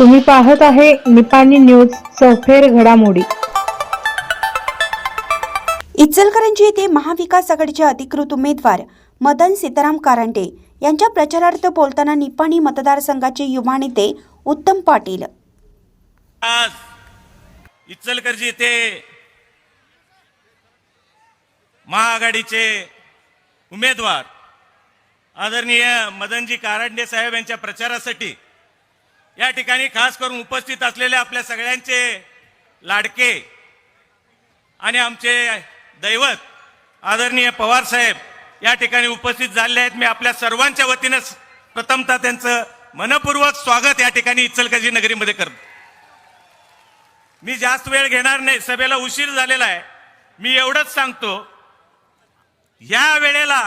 तुम्ही पाहत आहे निपाणी न्यूज सफेर घडामोडी. इचलकरंजी येथे महाविकास आघाडीचे अधिकृत उमेदवार मदन सीताराम कारंडे यांच्या प्रचारार्थ बोलताना निपाणी मतदारसंघाचे युवा नेते उत्तम पाटील. आज इचलकरंजी येथे महाआघाडीचे उमेदवार आदरणीय मदनजी कारंडे साहेब यांच्या प्रचारासाठी या ठिकाणी खास करून उपस्थित असलेले आपल्या सगळ्यांचे लाडके आणि आमचे दैवत आदरणीय पवार साहेब या ठिकाणी उपस्थित झाले आहेत. मी आपल्या सर्वांच्या वतीनं प्रथमतः त्यांचं मनपूर्वक स्वागत या ठिकाणी इचलकरंजी नगरीमध्ये करतो. मी जास्त वेळ घेणार नाही. सभेला उशीर झालेला आहे. मी एवढंच सांगतो या वेळेला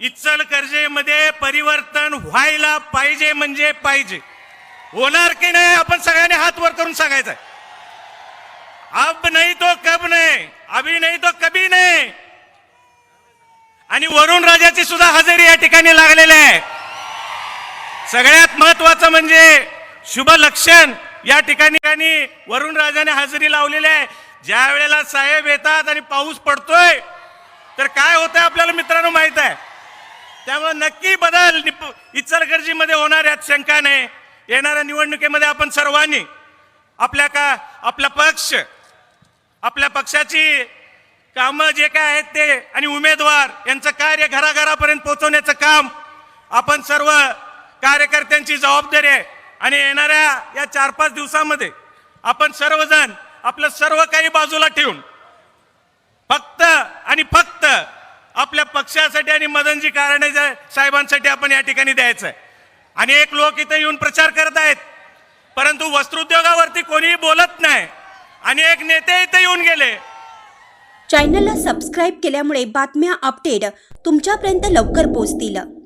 इचलकरंजीमध्ये परिवर्तन व्हायला पाहिजे म्हणजे पाहिजे. होणार की नाही आपण सगळ्यांनी हात वर करून सांगायचं अब नाही तो कब नाही अभी नाही तो कभी नाही. आणि वरुण राजाची सुद्धा हजेरी या ठिकाणी लागलेली आहे. सगळ्यात महत्वाचं म्हणजे शुभ लक्षण या ठिकाणी वरुण राजाने हजेरी लावलेली आहे. ज्या वेळेला साहेब येतात आणि पाऊस पडतोय तर काय होतंय आपल्याला मित्रांनो माहीत आहे? त्यामुळे नक्की बदल निप- इचलकरंजीमध्ये होणार यात शंका नाही. येणाऱ्या निवडणुकीमध्ये आपण सर्वांनी आपल्या का आपला पक्ष आपल्या पक्षाची कामं जे काय आहेत ते आणि उमेदवार यांचं कार्य घराघरापर्यंत पोहोचवण्याचं काम आपण सर्व कार्यकर्त्यांची जबाबदारी आहे. आणि येणाऱ्या या चार पाच दिवसामध्ये आपण सर्वजण आपलं सर्व काही बाजूला ठेवून फक्त आणि फक्त आपल्या पक्षासाठी आणि मदनजी कारणे साहेबांसाठी आपण या ठिकाणी द्यायचं आहे. अनेक लोक इथे येऊन प्रचार करत आहेत. परंतु वस्त्रोद्योगावरती कोणीही बोलत नाही. अनेक नेते इथे येऊन गेले. चॅनलला सबस्क्राईब केल्यामुळे बातम्या अपडेट तुमच्यापर्यंत लवकर पोहोचतील.